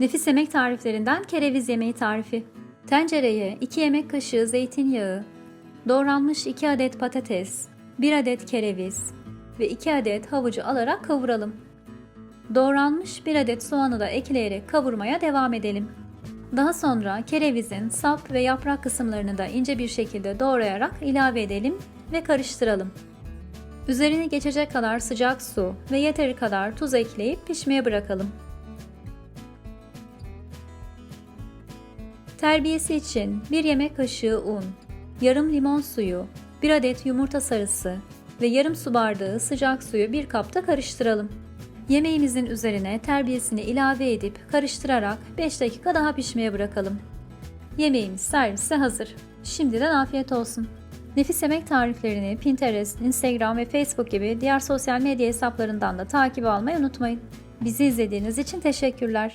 Nefis yemek tariflerinden kereviz yemeği tarifi. Tencereye 2 yemek kaşığı zeytinyağı, doğranmış 2 adet patates, 1 adet kereviz ve 2 adet havucu alarak kavuralım. Doğranmış 1 adet soğanı da ekleyerek kavurmaya devam edelim. Daha sonra kerevizin sap ve yaprak kısımlarını da ince bir şekilde doğrayarak ilave edelim ve karıştıralım. Üzerine geçecek kadar sıcak su ve yeteri kadar tuz ekleyip pişmeye bırakalım. Terbiyesi için 1 yemek kaşığı un, yarım limon suyu, 1 adet yumurta sarısı ve yarım su bardağı sıcak suyu bir kapta karıştıralım. Yemeğimizin üzerine terbiyesini ilave edip karıştırarak 5 dakika daha pişmeye bırakalım. Yemeğimiz servise hazır. Şimdiden afiyet olsun. Nefis yemek tariflerini Pinterest, Instagram ve Facebook gibi diğer sosyal medya hesaplarından da takip almayı unutmayın. Bizi izlediğiniz için teşekkürler.